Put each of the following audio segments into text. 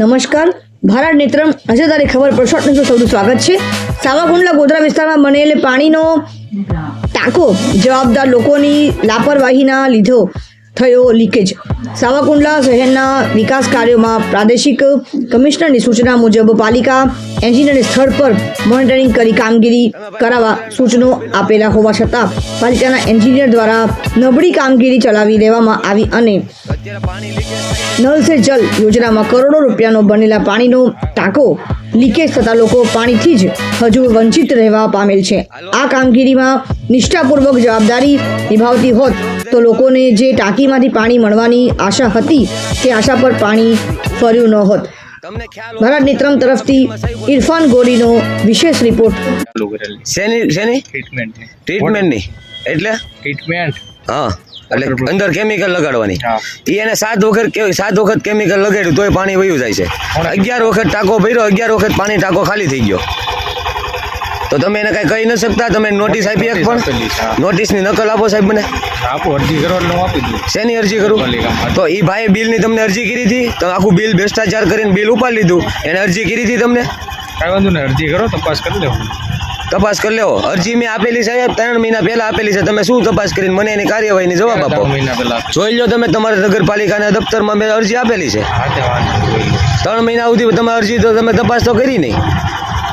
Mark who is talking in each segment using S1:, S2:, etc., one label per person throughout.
S1: નમસ્કાર. ભારત નેત્રમ આજે તારીખ ખબર પર શોર્ટ ન્યૂઝમાં સૌનું સ્વાગત છે. સાવાકુંડલા ગોધરા વિસ્તારમાં બનેલ પાણીનો ટાંકો જવાબદાર લોકોની લાપરવાહીના લીધો થયો લીકેજ. સાવાકુંડલા શહેરના વિકાસ કાર્યોમાં પ્રાદેશિક કમિશનરની સૂચના મુજબ પાલિકા એન્જિનિયર સ્થળ પર મોનિટરિંગ કરી કામગીરી કરાવવા સૂચનો આપેલા હોવા છતાં પાલિકાના એન્જિનિયર દ્વારા નબળી કામગીરી ચલાવી દેવામાં આવી અને નલ સે જલ યોજનામાં કરોડો રૂપિયાનો બનેલા પાણીનો ટાંકો લીકેજ થતા લોકો પાણીથી જ હજુ વંચિત રહેવા પામેલ છે. આ કામગીરીમાં નિષ્ઠાપૂર્વક જવાબદારી નિભાવતી હોત તો લોકોને જે ટાંકીમાંથી પાણી મળવાની આશા હતી તે આશા પર પાણી ફર્યું ન હોત. ભારત નેત્રમ તરફથી ઇરફાન ગોરીનો વિશેષ રિપોર્ટ.
S2: શેની શેની?
S3: ટ્રીટમેન્ટ
S2: ટ્રીટમેન્ટની એટલે?
S3: ટ્રીટમેન્ટ
S2: હા. એટલે અંદર કેમિકલ લગાડવાની. એને સાત વખત કે સાત વખત કેમિકલ લગાડ્યું તોય પાણી વયું જાય છે. અગિયાર વખત ટાંકો ભર્યો અગિયાર વખત પાણી ટાંકો ખાલી થઈ ગયો. તો તમે એને કઈ કહી ન શકતા તમે નોટિસ આપી એક પણ. નોટિસની નકલ આપો સાહેબ મને.
S3: આપો અરજી કરો એટલે આપી દઉં.
S2: શેની અરજી કરું? તો એ ભાઈ બિલની તમને અરજી કરી હતી? તો આખું બિલ ભ્રષ્ટાચાર કરીને બિલ ઉપાડી લીધું. એને અરજી કરી હતી તમને?
S3: કાંઈ વાંધો નહીં અરજી કરો તપાસ કરી લેવું
S2: તપાસ કરી લેવો. અરજી મેં આપેલી સાહેબ ત્રણ મહિના પહેલા આપેલી છે. તમે શું તપાસ કરીને મને એની કાર્યવાહીની જવાબ આપો.
S3: ત્રણ મહિના પહેલા
S2: જોઈ લો તમે તમારા નગરપાલિકાના દફતરમાં મેં અરજી આપેલી છે. ત્રણ મહિના સુધી તમે અરજી તો તમે તપાસ તો કરી નહીં.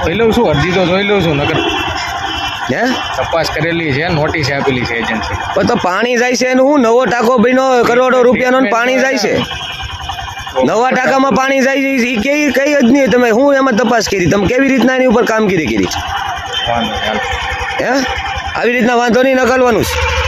S3: જોઈ લઉં છું અરજી તો જોઈ લઉં છું નગર
S2: હે?
S3: તપાસ કરેલી છે નોટિસ આપેલી છે એજન્સી.
S2: પણ તો પાણી જાય છે એનું હું નવો ટાંકો ભાઈનો કરોડો રૂપિયાનો પાણી જાય છે. નવા ટાંકામાં પાણી જાય છે એ કઈ કઈ જ નહીં તમે હું એમાં તપાસ કરી? તમે કેવી રીતના એની ઉપર કામગીરી કરી?
S3: હાલો.
S2: હે? આવી રીતના વાંધો નહીં નકલવાનું છે